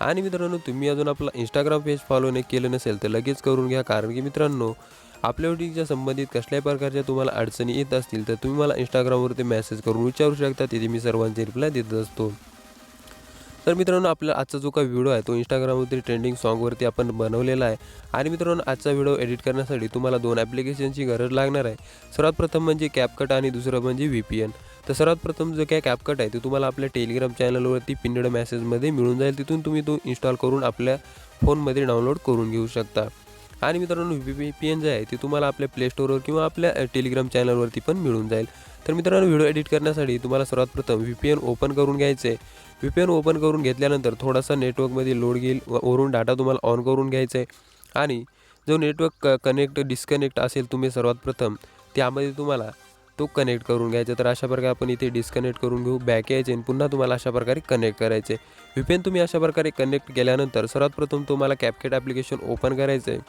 आणि मित्रांनो तुम्ही अजून आपला इंस्टाग्राम पेज फॉलो नाही केलं नसेल तर लगेच करून घ्या. कारण की मित्रांनो आपल्या यूट्यूबच्या संबंधित कसल्याही प्रकारच्या तुम्हाला अडचणी येत असतील तर तुम्ही मला इंस्टाग्रामवरती मेसेज करून विचारू शकता. तिथे मी सर्वांचे रिप्लाय देत असतो. तर मित्रांनो आपला आजचा जो काही व्हिडिओ आहे तो इंस्टाग्रामवरती ट्रेंडिंग सॉन्गवरती आपण बनवलेला आहे. आणि मित्रांनो आजचा व्हिडिओ एडिट करण्यासाठी तुम्हाला दोन ॲप्लिकेशनची गरज लागणार आहे. सर्वात प्रथम म्हणजे कॅपकट आणि दुसरं म्हणजे व्ही पी एन तर सर्वात प्रथम जो काय कॅपकट आहे ते तुम्हाला आपल्या टेलिग्राम चॅनलवरती पिन्नड मॅसेजमध्ये मिळून जाईल. तिथून तुम्ही तो इन्स्टॉल करून आपल्या फोनमध्ये डाउनलोड करून घेऊ शकता. आणि मित्रांनो व्ही पी पी एन जे आहे ते तुम्हाला आपल्या प्ले स्टोअरवर किंवा आपल्या टेलिग्राम चॅनलवरती पण मिळून जाईल. तर मित्रांनो व्हिडिओ एडिट करण्यासाठी तुम्हाला सर्वात प्रथम व्ही पी एन ओपन करून घ्यायचे. व्ही पी एन ओपन करून घेतल्यानंतर थोडासा नेटवर्कमध्ये लोड घेईल वरून डाटा तुम्हाला ऑन करून घ्यायचा. आहे आणि जो नेटवर्क क कनेक्ट डिस्कनेक्ट असेल तुम्ही सर्वात प्रथम त्यामध्ये तुम्हाला तो कनेक्ट करून घ्यायचा. तर अशा प्रकारे आपण इथे डिस्कनेक्ट करून घेऊ. बॅक यायचे आणि पुन्हा तुम्हाला अशा प्रकारे कनेक्ट करायचे. व्ही तुम्ही अशा प्रकारे कनेक्ट केल्यानंतर सर्वात प्रथम तुम्हाला कॅपकेट ॲप्लिकेशन ओपन करायचं आहे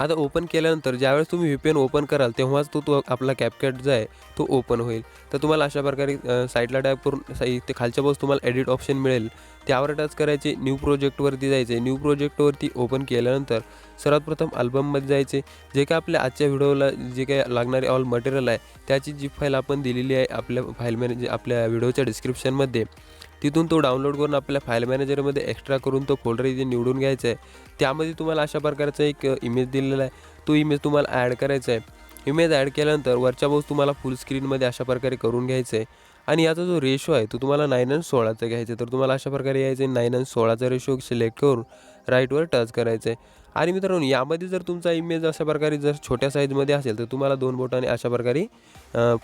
आता ओपन केल्यानंतर ज्यावेळेस तुम्ही व्ही पी एन ओपन कराल तेव्हाच तो तो आपला कॅपकॅट जो आहे तो ओपन होईल. तर तुम्हाला अशा प्रकारे साईडला टॅप करून साई ते खालच्या बाजूस तुम्हाला एडिट ऑप्शन मिळेल. त्यावर टच करायचे न्यू प्रोजेक्टवरती जायचे. न्यू प्रोजेक्टवरती ओपन केल्यानंतर सर्वात प्रथम अल्बममध्ये जायचे. जे काय आपल्या आजच्या व्हिडिओला जे काय लागणारे ऑल मटेरियल आहे त्याची जी फाईल आपण दिलेली आहे आपल्या फाईल मॅनेज आपल्या व्हिडिओच्या डिस्क्रिप्शनमध्ये तिथून तो डाउनलोड करून आपल्या फाईल मॅनेजरमध्ये एक्स्ट्रा करून तो फोल्डर इथे निवडून घ्यायचा आहे. त्यामध्ये तुम्हाला अशा प्रकारचा एक इमेज दिलेला आहे. तो इमेज तुम्हाला ॲड करायचा आहे. इमेज ॲड केल्यानंतर वरच्या बाजूस तुम्हाला फुल स्क्रीनमध्ये अशा प्रकारे करून घ्यायचं आहे. आणि याचा जो रेशो आहे तो तुम्हाला नाईन अँड सोळाचा घ्यायचा आहे. तर तुम्हाला अशा प्रकारे यायचं आहे. नाईन अँड सोळाचा रेशो सिलेक्ट करून राईटवर टच करायचं आहे. आणि मित्रांनो यामध्ये जर तुमचा इमेज अशा प्रकारे जर छोट्या साईजमध्ये असेल तर तुम्हाला दोन बोटाने अशा प्रकारे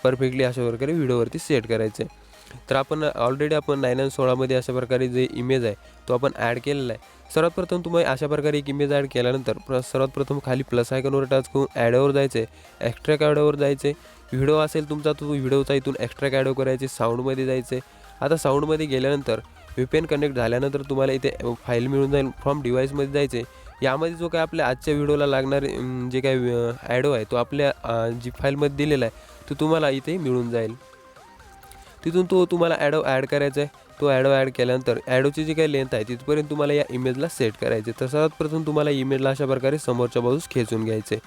परफेक्टली अशा प्रकारे व्हिडिओवरती सेट करायचं आहे. तर आपण ऑलरेडी आपण नाईन अँड सोळामध्ये अशा प्रकारे जे इमेज आहे तो आपण ॲड केलेला आहे. सर्वात प्रथम तुम्ही अशा प्रकारे एक इमेज ॲड केल्यानंतर प्र सर्वात प्रथम खाली प्लस आयकॉनवर टच करून ॲडवर जायचं आहे एक्स्ट्रा ॲडवर जायचे व्हिडिओ असेल तुमचा तो व्हिडिओचा इथून एक्स्ट्रा ॲडो करायचे साऊंडमध्ये जायचे आता साऊंडमध्ये गेल्यानंतर व्ही कनेक्ट झाल्यानंतर तुम्हाला इथे फाईल मिळून जाईल. फ्रॉम डिव्हाइसमध्ये जायचे यामध्ये जो काय आपल्या आजच्या व्हिडिओला लागणारे जे काय ॲडो आहे तो आपल्या जी फाईलमध्ये दिलेला आहे तो तुम्हाला इथे मिळून जाईल. तिथून तो तुम्हाला ॲडो ॲड करायचा आहे तो ॲडो ॲड केल्यानंतर ॲडोची जी काही लेंथ आहे तिथपर्यंत तुम्हाला या इमेजला सेट करायचे तर सर्वात प्रथम तुम्हाला इमेजला अशा प्रकारे समोरच्या बाजूस खेचून घ्यायचे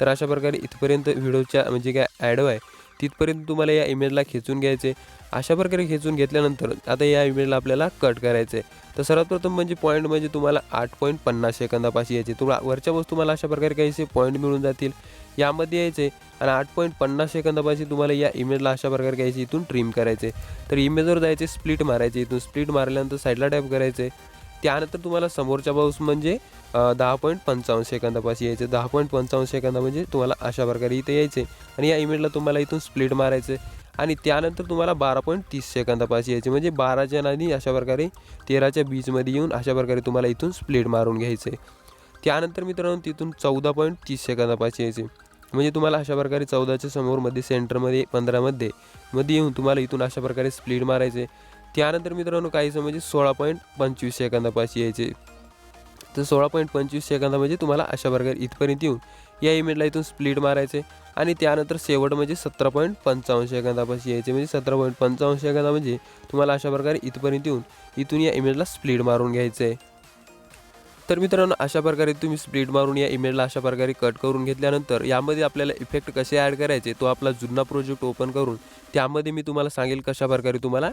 तर अशा प्रकारे इथपर्यंत व्हिडिओच्या म्हणजे काय ॲडो आहे तिथपर्यंत तुम्हाला या इमेजला खेचून घ्यायचे अशा प्रकारे खेचून घेतल्यानंतर आता या इमेजला आपल्याला कट करायचं आहे तर सर्वात प्रथम म्हणजे पॉईंट म्हणजे तुम्हाला आठ पॉईंट पन्नास सेकंदापाशी यायचे. तुम्हाला वरच्या वस्तू तुम्हाला अशा प्रकारे काहीसे पॉईंट मिळून जातील. यामध्ये यायचे आणि आठ पॉईंट पन्नास सेकंदापाशी तुम्हाला या इमेजला अशा प्रकारे घ्यायचे इथून ट्रिम करायचे तर इमेजवर जायचे स्प्लिट मारायचे इथून. स्प्लिट मारल्यानंतर साईडला टॅप करायचे त्यानंतर तुम्हाला समोरच्या बाजूस म्हणजे दहा पॉईंट पंचावन्न सेकंदापाशी यायचे दहा पॉईंट पंचावन्न सेकंदा म्हणजे तुम्हाला अशा प्रकारे इथे यायचे आणि या इमेजला तुम्हाला इथून स्प्लिट मारायचे आणि त्यानंतर तुम्हाला बारा पॉईंट तीस सेकंदापाशी यायचे. म्हणजे बाराच्या नादी अशा प्रकारे तेराच्या बीचमध्ये येऊन अशा प्रकारे तुम्हाला इथून स्प्लिट मारून घ्यायचे. त्यानंतर मित्रांनो तिथून चौदा पॉईंट तीस सेकंदापाशी यायचे. म्हणजे तुम्हाला अशा प्रकारे चौदाच्या समोरमध्ये सेंटरमध्ये पंधरामध्ये मध्ये येऊन तुम्हाला इथून अशा प्रकारे स्प्लिट मारायचे. त्यानंतर मित्रांनो काहीसं म्हणजे सोळा पॉईंट पंचवीस सेकंदापाशी यायचे. तर सोळा पॉईंट पंचवीस सेकंदा म्हणजे तुम्हाला अशा प्रकारे इथपर्यंत येऊन या इमेंटला इथून स्प्लिट मारायचे. आणि त्यानंतर शेवट म्हणजे सतरा पॉईंट पंचावन्न सेकंदापाशी यायचे. म्हणजे सतरा पॉईंट पंचावन्न सेकंदा म्हणजे तुम्हाला अशा प्रकारे इथपर्यंत येऊन इथून या इमेजला स्प्लिट मारून घ्यायचं. आहे तर मित्रांनो अशा प्रकारे तुम्ही स्प्लिट मारून या इमेजला अशा प्रकारे कट करून घेतल्यानंतर यामध्ये आपल्याला इफेक्ट कसे ॲड करायचे तो आपला जुना प्रोजेक्ट ओपन करून त्यामध्ये मी तुम्हाला सांगेल कशा प्रकारे तुम्हाला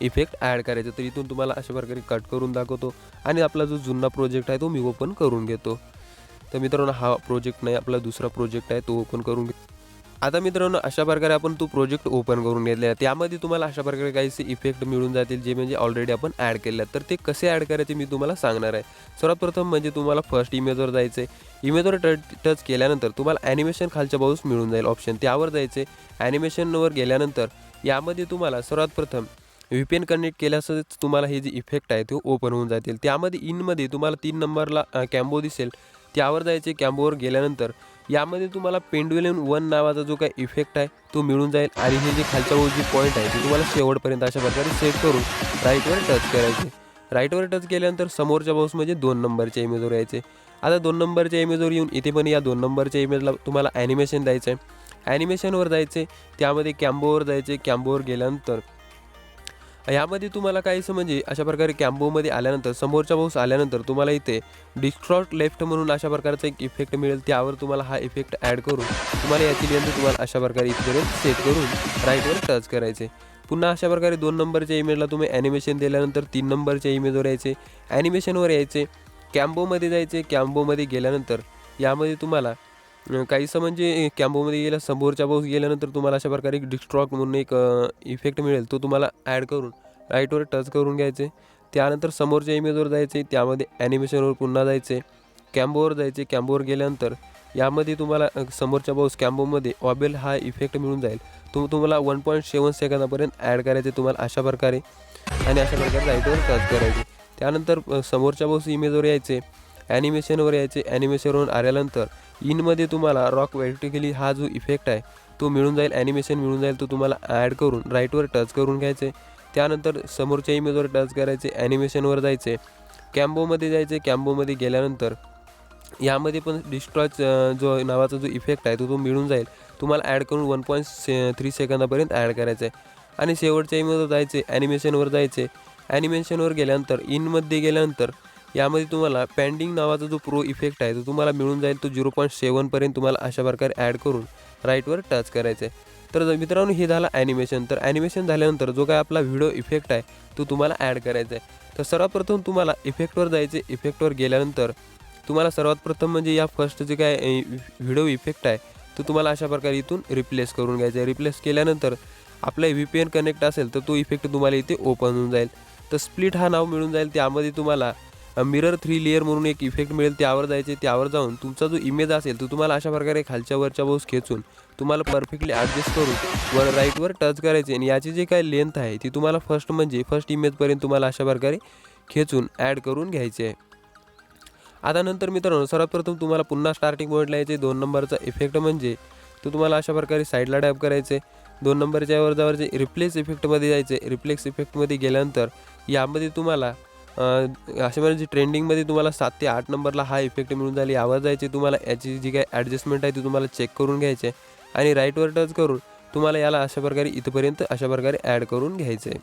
इफेक्ट ॲड करायचे. तर इथून तुम्हाला अशा प्रकारे कट करून दाखवतो आणि आपला जो जुना प्रोजेक्ट आहे तो मी ओपन करून घेतो. तर मित्रांनो हा प्रोजेक्ट नाही आपला दुसरा प्रोजेक्ट आहे तो ओपन करून घे. आता मित्रांनो अशा प्रकारे आपण तो प्रोजेक्ट ओपन करून घेतलेला आहे. त्यामध्ये तुम्हाला अशा प्रकारे काहीसे इफेक्ट मिळून जातील जे म्हणजे ऑलरेडी आपण ॲड केले आहेत. तर ते कसे ॲड करायचे मी तुम्हाला सांगणार आहे. सर्वात प्रथम म्हणजे तुम्हाला फर्स्ट इमेजवर जायचं आहे इमेजवर टच टच केल्यानंतर तुम्हाला ॲनिमेशन खालच्या बाजूस मिळून जाईल ऑप्शन त्यावर जायचे ॲनिमेशनवर गेल्यानंतर यामध्ये तुम्हाला सर्वात प्रथम व्ही पी एन कनेक्ट केल्यासच तुम्हाला हे जे इफेक्ट आहे ते ओपन होऊन जातील. त्यामध्ये इनमध्ये तुम्हाला तीन नंबरला कॅम्बो दिसेल. त्यावर जायचे कॅम्बोवर गेल्यानंतर यामध्ये तुम्हाला पेंडुलेन वन नावाचा जो काही इफेक्ट आहे तो मिळून जाईल. आणि हे जे खालच्या वर पॉईंट आहे ते तुम्हाला शेवटपर्यंत अशा प्रकारे सेट करून राईटवर टच करायचे. राईटवर टच केल्यानंतर समोरच्या बाऊस म्हणजे दोन नंबरच्या इमेजवर यायचे. आता दोन नंबरच्या इमेजवर येऊन इथे पण या दोन नंबरच्या इमेजला तुम्हाला ॲनिमेशन द्यायचं आहे ॲनिमेशनवर जायचे त्यामध्ये कॅम्बोवर जायचे. कॅम्बोवर गेल्यानंतर यामध्ये तुम्हाला काहीसं म्हणजे अशा प्रकारे कॅम्बोमध्ये आल्यानंतर समोरच्या बॉक्स आल्यानंतर तुम्हाला इथे डिस्ट्रॉट लेफ्ट म्हणून अशा प्रकारचा एक इफेक्ट मिळेल. त्यावर तुम्हाला हा इफेक्ट ॲड करून तुम्हाला याची लेंथ तुम्हाला अशा प्रकारे इथपर्यंत सेट करून राईटवर टच करायचे. पुन्हा अशा प्रकारे दोन नंबरच्या इमेजला तुम्ही ॲनिमेशन दिल्यानंतर तीन नंबरच्या इमेजवर यायचे. ॲनिमेशनवर यायचे. कॅम्बोमध्ये जायचे. कॅम्बोमध्ये गेल्यानंतर यामध्ये तुम्हाला काहीसं म्हणजे कॅम्बोमध्ये गेल्या समोरच्या बाऊस गेल्यानंतर तुम्हाला अशा प्रकारे एक डिस्ट्रॉक म्हणून एक इफेक्ट मिळेल. तो तुम्हाला ॲड करून राईटवर टच करून घ्यायचे. त्यानंतर समोरच्या इमेजवर जायचे त्यामध्ये ॲनिमेशनवर पुन्हा जायचे. कॅम्बोवर जायचे. कॅम्बोवर गेल्यानंतर यामध्ये तुम्हाला समोरच्या बाऊस कॅम्बोमध्ये ऑबेल हा इफेक्ट मिळून जाईल. तो तुम्हाला वन पॉईंट सेवन सेकंदापर्यंत ॲड करायचे तुम्हाला अशा प्रकारे. आणि अशा प्रकारे राईटवर टच करायचे. त्यानंतर समोरच्या बाऊस इमेजवर यायचे. ॲनिमेशनवर यायचे. ॲनिमेशनवरून आल्यानंतर इनमध्ये तुम्हाला रॉक व्हर्टिकली हा जो इफेक्ट आहे तो मिळून जाईल. ॲनिमेशन मिळून जाईल तो तुम्हाला ॲड करून राईटवर टच करून घ्यायचे. त्यानंतर समोरच्या इमेजवर टच करायचे ॲनिमेशनवर जायचे. कॅम्बोमध्ये जायचे. कॅम्बोमध्ये गेल्यानंतर यामध्ये पण डिस्ट्रॉच जो नावाचा जो इफेक्ट आहे तो तो मिळून जाईल. तुम्हाला ॲड करून वन पॉईंट से थ्री सेकंदापर्यंत ॲड करायचं. आहे आणि शेवटच्या इमेजवर जायचे. ॲनिमेशनवर जायचे. ॲनिमेशनवर गेल्यानंतर इनमध्ये गेल्यानंतर यामध्ये तुम्हाला पॅन्डिंग नावाचा जो प्रो इफेक्ट आहे तो तुम्हाला मिळून जाईल. तो झिरो पॉईंट सेवनपर्यंत तुम्हाला अशा प्रकारे ॲड करून राईटवर टच करायचं आहे. तर जर मित्रांनो हे झालं ॲनिमेशन तर ॲनिमेशन झाल्यानंतर जो काय आपला व्हिडिओ इफेक्ट आहे तो तुम्हाला ॲड करायचा आहे. तर सर्वप्रथम तुम्हाला इफेक्टवर जायचे इफेक्टवर गेल्यानंतर तुम्हाला सर्वात प्रथम म्हणजे या फर्स्ट जे काय व्हिडिओ इफेक्ट आहे तो तुम्हाला अशा प्रकारे इथून रिप्लेस करून घ्यायचा आहे. रिप्लेस केल्यानंतर आपला व्ही पी एन कनेक्ट असेल तर तो इफेक्ट तुम्हाला इथे ओपन होऊन जाईल. तर स्प्लिट हा नाव मिळून जाईल. त्यामध्ये तुम्हाला मिरर थ्री लेअर म्हणून एक इफेक्ट मिळेल त्यावर जायचे त्यावर जाऊन तुमचा जो इमेज असेल तो तुम्हाला अशा प्रकारे खालच्या वरच्या बाऊस खेचून तुम्हाला परफेक्टली ॲडजस्ट करून वर राईटवर टच करायचे आणि याची जी काही लेंथ आहे ती तुम्हाला फर्स्ट म्हणजे फर्स्ट इमेजपर्यंत तुम्हाला अशा प्रकारे खेचून ॲड करून घ्यायचे आहे. आता नंतर मित्रांनो सर्वात प्रथम तुम्हाला पुन्हा स्टार्टिंग पॉईंटला यायचे दोन नंबरचा इफेक्ट म्हणजे तो तुम्हाला अशा प्रकारे साईडला टॅप करायचे. दोन नंबरच्या वर जावरचे रिप्लेस इफेक्टमध्ये जायचे. रिप्लेक्स इफेक्टमध्ये गेल्यानंतर यामध्ये तुम्हाला अशा वेळेस म्हणजे ट्रेंडिंगमध्ये तुम्हाला सात ते आठ नंबरला हा इफेक्ट मिळून जाईल यावर जायचे तुम्हाला याची जी काही ॲडजस्टमेंट आहे ती तुम्हाला चेक करून घ्यायचे आणि राईटवर टच करून तुम्हाला याला अशा प्रकारे इथपर्यंत अशा प्रकारे ॲड करून घ्यायचं. आहे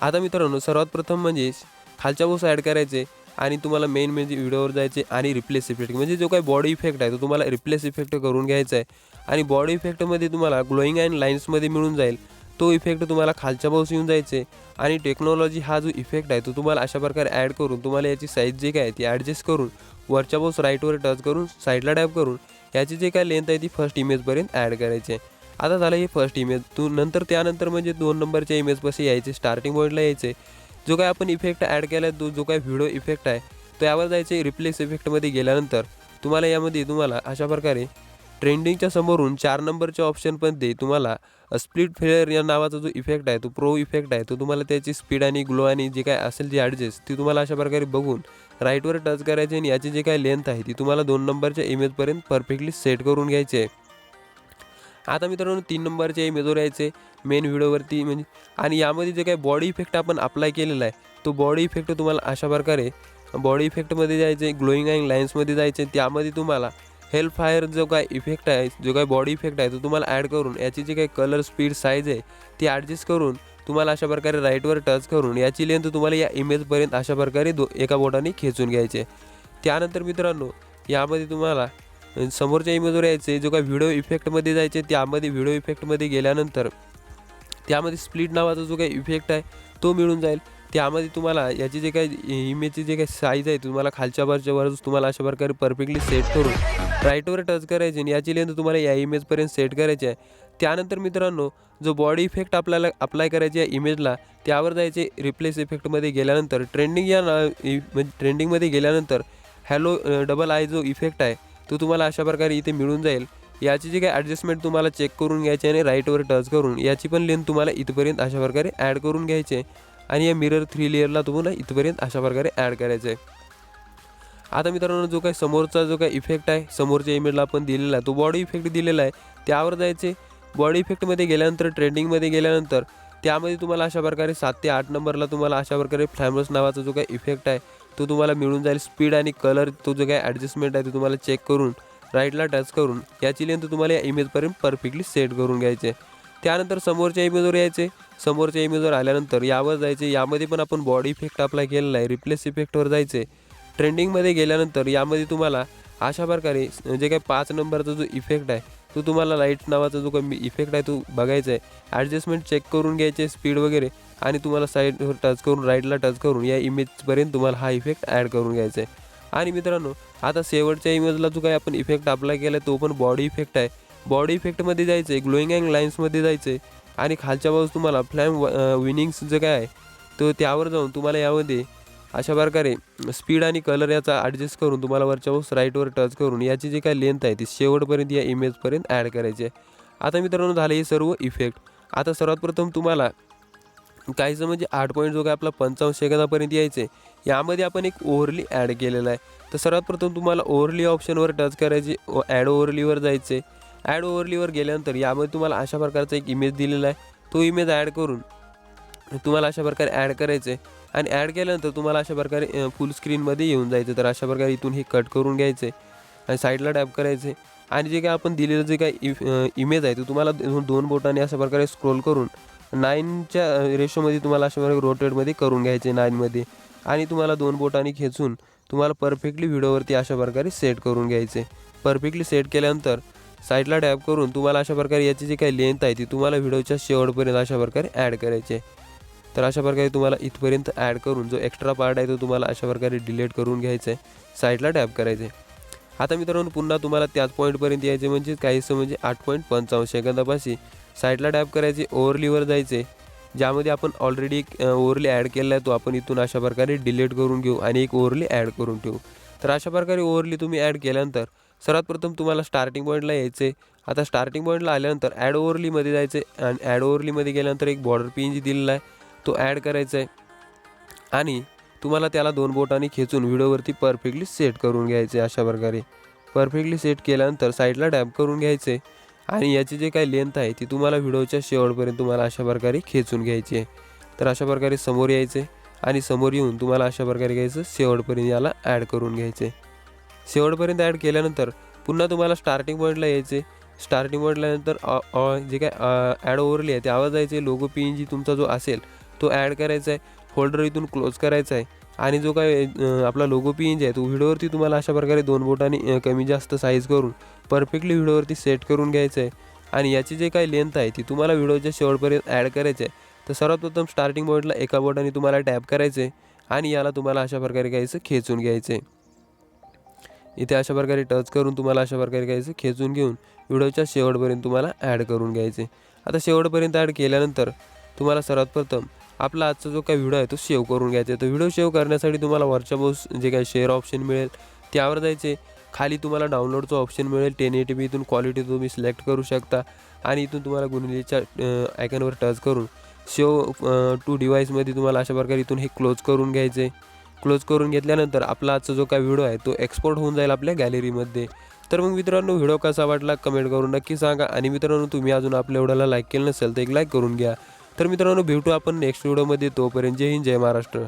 आता मित्रांनो सर्वात प्रथम म्हणजे खालच्या बोस ॲड करायचे आणि तुम्हाला मेन म्हणजे व्हिडिओवर जायचे आणि रिप्लेस इफेक्ट म्हणजे जो काही बॉडी इफेक्ट आहे तो तुम्हाला रिप्लेस इफेक्ट करून घ्यायचा आहे. आणि बॉडी इफेक्टमध्ये तुम्हाला ग्लोईंग अँड लाईन्समध्ये मिळून जाईल. तो इफेक्ट तुम्हाला खालच्या पाऊस येऊन जायचे. आणि टेक्नॉलॉजी हा जो इफेक्ट आहे तो तुम्हाला अशा प्रकारे ॲड करून तुम्हाला याची साईज जे काय आहे ती ॲडजस्ट करून वरच्या पाऊस राईटवर टच करून साईडला टॅप करून याची जे काय लेंथ आहे ती फर्स्ट इमेजपर्यंत ॲड करायची आहे. आता झालं हे फर्स्ट इमेज तू नंतर त्यानंतर म्हणजे दोन नंबरच्या इमेजपाशी यायचे स्टार्टिंग पॉईंटला यायचे. जो काय आपण इफेक्ट ॲड केला तो जो काय व्हिडिओ इफेक्ट आहे तो यावर जायचे रिप्लेस इफेक्टमध्ये गेल्यानंतर तुम्हाला यामध्ये तुम्हाला अशा प्रकारे ट्रेंडिंगच्या समोरून चार नंबरच्या ऑप्शनमध्ये तुम्हाला स्प्लिट फेअर या नावाचा जो इफेक्ट आहे तो प्रो इफेक्ट आहे तो तुम्हाला त्याची स्पीड आणि ग्लो आणि जे काय असेल जे ॲडजस्ट ती तुम्हाला अशा प्रकारे बघून राईटवर टच करायचे आणि याची जी काय लेंथ आहे ती तुम्हाला दोन नंबरच्या इमेजपर्यंत परफेक्टली सेट करून घ्यायची आहे. आता मित्रांनो तीन नंबरच्या इमेजवर यायचे मेन व्हिडिओवरती म्हणजे आणि यामध्ये जे काही बॉडी इफेक्ट आपण अप्लाय केलेला आहे तो बॉडी इफेक्ट तुम्हाला अशा प्रकारे बॉडी इफेक्टमध्ये जायचे ग्लोईंग अँड लाईन्समध्ये जायचे त्यामध्ये तुम्हाला हेल्प फायर जो काय इफेक्ट आहे जो काय बॉडी इफेक्ट आहे तो तुम्हाला ॲड करून याची जी काही कलर स्पीड साईज आहे ती ॲडजस्ट करून तुम्हाला अशा प्रकारे राईटवर टच करून याची लेंथ तुम्हाला या इमेजपर्यंत अशा प्रकारे दो एका बोटाने खेचून घ्यायचे. त्यानंतर मित्रांनो यामध्ये तुम्हाला समोरच्या इमेजवर यायचे जो काय व्हिडिओ इफेक्टमध्ये जायचे त्यामध्ये व्हिडिओ इफेक्टमध्ये गेल्यानंतर त्यामध्ये स्प्लिट नावाचा जो काही इफेक्ट आहे तो मिळून जाईल. त्यामध्ये तुम्हाला याची जे काही इमेजची जे काही साईज आहे तुम्हाला खालच्या वरच्या वरच तुम्हाला अशा प्रकारे परफेक्टली सेट करून राईटवर टच करायची आणि याची लेंथ तुम्हाला या इमेजपर्यंत सेट करायची आहे. त्यानंतर मित्रांनो जो बॉडी इफेक्ट आपल्याला अप्लाय करायचे या इमेजला त्यावर जायचे रिप्लेस इफेक्टमध्ये गेल्यानंतर ट्रेंडिंग या ना इ- म्हणजे ट्रेंडिंगमध्ये गेल्यानंतर हॅलो डबल आय जो इफेक्ट आहे तो तुम्हाला अशा प्रकारे इथे मिळून जाईल. याची जी काही ॲडजस्टमेंट तुम्हाला चेक करून घ्यायची आणि राईटवर टच करून याची पण लेंथ तुम्हाला इथपर्यंत अशा प्रकारे ॲड करून घ्यायची आहे. आणि या मिरर थ्री लेअरला तुम्हाला इथपर्यंत अशा प्रकारे ॲड करायचं आहे. आता मित्रांनो जो काही समोरचा जो काही इफेक्ट आहे समोरच्या इमेजला आपण दिलेला आहे तो बॉडी इफेक्ट दिलेला आहे त्यावर जायचे. बॉडी इफेक्टमध्ये गेल्यानंतर ट्रेंडिंगमध्ये गेल्यानंतर त्यामध्ये तुम्हाला अशा प्रकारे सात ते आठ नंबरला तुम्हाला अशा प्रकारे फ्लॅमरस नावाचा जो काही इफेक्ट आहे तो तुम्हाला मिळून जाईल. स्पीड आणि कलर तो जो काही ॲडजस्टमेंट आहे तो तुम्हाला चेक करून राईटला टच करून याची लेंथ तुम्हाला या इमेजपर्यंत परफेक्टली सेट करून घ्यायचे. त्यानंतर समोरच्या इमेजवर यायचे. समोरच्या इमेजवर आल्यानंतर यावर जायचे. यामध्ये पण आपण बॉडी इफेक्ट अप्लाय केलेला आहे. रिप्लेस इफेक्टवर जायचे. ट्रेंडिंगमध्ये गेल्यानंतर यामध्ये तुम्हाला अशा प्रकारे जे काही पाच नंबरचा जो इफेक्ट आहे तो तुम्हाला लाइट नावाचा जो काही इफेक्ट आहे तो बघायचा आहे. ॲडजस्टमेंट चेक करून घ्यायचे स्पीड वगैरे आणि तुम्हाला साईडवर टच करून राईटला टच करून या इमेजपर्यंत तुम्हाला हा इफेक्ट ॲड करून घ्यायचा आहे. आणि मित्रांनो आता शेवटच्या इमेजला जो काही आपण इफेक्ट अप्लाय केला आहे तो पण बॉडी इफेक्ट आहे. बॉडी इफेक्टमध्ये जायचं आहे ग्लोईंग अँड लाईन्समध्ये जायचं आहे आणि खालच्या बाजूस तुम्हाला फ्लॅम विनिंग्स जे काय आहे तो त्यावर जाऊन तुम्हाला यामध्ये अशा प्रकारे स्पीड आणि कलर याचा ॲडजस्ट करून तुम्हाला वरच्या बाजूस राईटवर टच करून याची जी काही लेंथ आहे ती शेवटपर्यंत या इमेजपर्यंत ॲड करायची आहे. आता मित्रांनो झाले हे सर्व इफेक्ट आता सर्वात प्रथम तुम्हाला काहीचं म्हणजे आठ पॉईंट जो काय आपला पंचावन्न सेकंदापर्यंत यायचे यामध्ये आपण एक ओव्हरली ॲड केलेला आहे. तर सर्वात प्रथम तुम्हाला ओव्हरली ऑप्शनवर टच करायची ॲड ओव्हरलीवर जायचे ॲड ओव्हरलीवर गेल्यानंतर यामध्ये तुम्हाला अशा प्रकारचा एक इमेज दिलेला आहे. तो इमेज ॲड करून तुम्हाला अशा प्रकारे ॲड करायचे आणि ॲड केल्यानंतर तुम्हाला अशा प्रकारे फुल स्क्रीनमध्ये येऊन जायचं. तर अशा प्रकारे इथून हे कट करून घ्यायचे आणि साईडला टॅप करायचे. आणि जे काय आपण दिलेलं जे काय इफ इमेज आहे ते तुम्हाला दोन दोन बोटाने अशा प्रकारे स्क्रोल करून नाईनच्या रेशोमध्ये तुम्हाला अशा प्रकारे रोटेटमध्ये करून घ्यायचे नाईनमध्ये आणि तुम्हाला दोन बोटाने खेचून तुम्हाला परफेक्टली व्हिडिओवरती अशा प्रकारे सेट करून घ्यायचे. परफेक्टली सेट केल्यानंतर साईडला टॅप करून तुम्हाला अशा प्रकारे याची जी काही लेंथ आहे ती तुम्हाला व्हिडिओच्या शेवटपर्यंत अशा प्रकारे ॲड करायची. आहे तर अशा प्रकारे तुम्हाला इथपर्यंत ॲड करून जो एक्स्ट्रा पार्ट आहे तो तुम्हाला अशा प्रकारे डिलीट करून घ्यायचा आहे साईडला टॅप करायचे आता मित्रांनो पुन्हा तुम्हाला त्याच पॉईंटपर्यंत यायचे म्हणजे काहीसं म्हणजे आठ पॉईंट पंचावन्न सेकंदापाशी साईडला टॅप करायचे ओव्हरलीवर जायचे ज्यामध्ये आपण ऑलरेडी एक ओव्हरली ॲड केला आहे तो आपण इथून अशा प्रकारे डिलीट करून घेऊ आणि एक ओव्हरली ॲड करून ठेवू. तर अशा प्रकारे ओव्हरली तुम्ही ॲड केल्यानंतर सर्वात प्रथम तुम्हाला स्टार्टिंग पॉईंटला यायचे आता स्टार्टिंग पॉईंटला आल्यानंतर ॲड ओव्हरलीमध्ये जायचे आणि ॲड ओव्हरलीमध्ये गेल्यानंतर एक बॉर्डर पिन जी दिलेला आहे तो ॲड करायचा आहे आणि तुम्हाला त्याला दोन बोटांनी खेचून व्हिडिओवरती परफेक्टली सेट करून घ्यायचे अशा प्रकारे. परफेक्टली सेट केल्यानंतर साईडला डॅप करून घ्यायचे. आणि याची जे काही लेंथ आहे ती तुम्हाला व्हिडिओच्या शेवटपर्यंत तुम्हाला अशा प्रकारे खेचून घ्यायची आहे. तर अशा प्रकारे समोर यायचे आणि समोर येऊन तुम्हाला अशा प्रकारे घ्यायचं शेवटपर्यंत याला ॲड करून घ्यायचे. शेवटपर्यंत ॲड केल्यानंतर पुन्हा तुम्हाला स्टार्टिंग पॉईंटला यायचे. स्टार्टिंग पॉईंटल्यानंतर जे काय ॲड ओव्हरली आहे ते आवाज यायचे लोगो पी एन जी तुमचा जो असेल तो ॲड करायचा आहे फोल्डर इथून क्लोज करायचा आहे आणि जो काय आपला लोगो पी एन जी आहे तो व्हिडिओवरती तुम्हाला अशा प्रकारे दोन बोटांनी कमी जास्त साईज करून परफेक्टली व्हिडिओवरती सेट करून घ्यायचं आहे. आणि याची जे काही लेंथ आहे ती तुम्हाला व्हिडिओच्या शेवटपर्यंत ॲड करायचं आहे. तर सर्वात प्रथम स्टार्टिंग पॉईंटला एका बोटाने तुम्हाला टॅप करायचं आहे आणि याला तुम्हाला अशा प्रकारे घ्यायचं खेचून घ्यायचं आहे. इथे अशा प्रकारे टच करून तुम्हाला अशा प्रकारे घ्यायचं खेचून घेऊन व्हिडिओच्या शेवटपर्यंत तुम्हाला ॲड करून घ्यायचे आता शेवटपर्यंत ॲड केल्यानंतर तुम्हाला सर्वात प्रथम आपला आजचा जो काही व्हिडिओ आहे तो सेव्ह करून घ्यायचा आहे. तर व्हिडिओ सेव्ह करण्यासाठी तुम्हाला वरच्या बोस जे काही शेअर ऑप्शन मिळेल त्यावर जायचे खाली तुम्हाला डाउनलोडचं ऑप्शन मिळेल. टेन एटी बी इथून क्वालिटी तुम्ही सिलेक्ट करू शकता. आणि इथून तुम्हाला गुणलीच्या आयकॉनवर टच करून सेव्ह टू डिव्हाइसमध्ये तुम्हाला अशा प्रकारे इथून हे क्लोज करून घ्यायचे क्लोज करून घेतल्यानंतर आपला आजचा जो काय व्हिडिओ आहे तो एक्सपोर्ट होऊन जाईल आपल्या गॅलरीमध्ये तर मग मित्रांनो व्हिडिओ कसा वाटला? कमेंट करून नक्की सांगा. आणि मित्रांनो तुम्ही अजून आपल्या व्हिडिओला लाईक केलं नसेल तर एक लाईक करून घ्या. तर मित्रांनो भेटू आपण नेक्स्ट व्हिडिओमध्ये तोपर्यंत जय हिंद जय महाराष्ट्र.